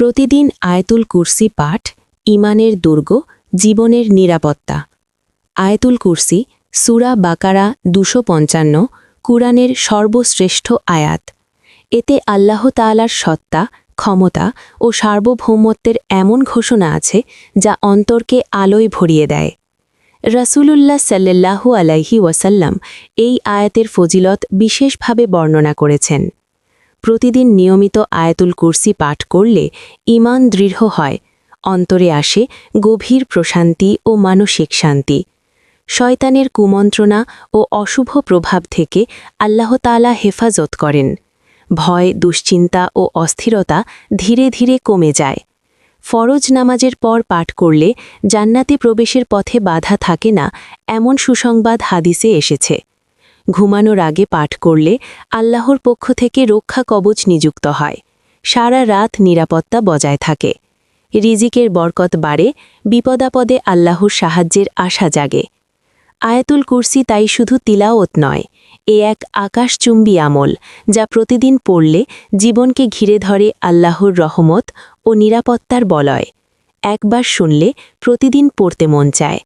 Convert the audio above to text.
প্রতিদিন আয়তুল কুরসি পাঠ ইমানের দুর্গ, জীবনের নিরাপত্তা। আয়তুল কুরসি, সুরা বাকারা দুশো পঞ্চান্ন, কুরআনের সর্বশ্রেষ্ঠ আয়াত। এতে আল্লাহ তাআলার সত্তা, ক্ষমতা ও সার্বভৌমত্বের এমন ঘোষণা আছে যা অন্তরকে আলোয় ভরিয়ে দেয়। রাসূলুল্লাহ সাল্লাল্লাহু আলাইহি ওয়াসাল্লাম এই আয়াতের ফজিলত বিশেষভাবে বর্ণনা করেছেন। প্রতিদিন নিয়মিত আয়াতুল কুরসি পাঠ করলে ঈমান দৃঢ় হয়, অন্তরে আসে গভীর প্রশান্তি ও মানসিক শান্তি। শয়তানের কুমন্ত্রণা ও অশুভ প্রভাব থেকে আল্লাহ তাআলা হেফাজত করেন। ভয়, দুশ্চিন্তা ও অস্থিরতা ধীরে ধীরে কমে যায়। ফরজ নামাজের পর পাঠ করলে জান্নাতে প্রবেশের পথে বাধা থাকে না, এমন সুসংবাদ হাদিসে এসেছে। ঘুমানোর আগে পাঠ করলে আল্লাহর পক্ষ থেকে রক্ষা কবচ নিযুক্ত হয়। সারা রাত নিরাপত্তা বজায় থাকে। রিজিকের বরকত বাড়ে, বিপদাপদে আল্লাহর সাহায্যের আশা জাগে। আয়াতুল কুরসি তাই শুধু তিলাওত নয়, এ এক আকাশচুম্বী আমল যা প্রতিদিন পড়লে জীবনকে ঘিরে ধরে আল্লাহর রহমত ও নিরাপত্তার বলয়। একবার শুনলে প্রতিদিন পড়তে মন চায়।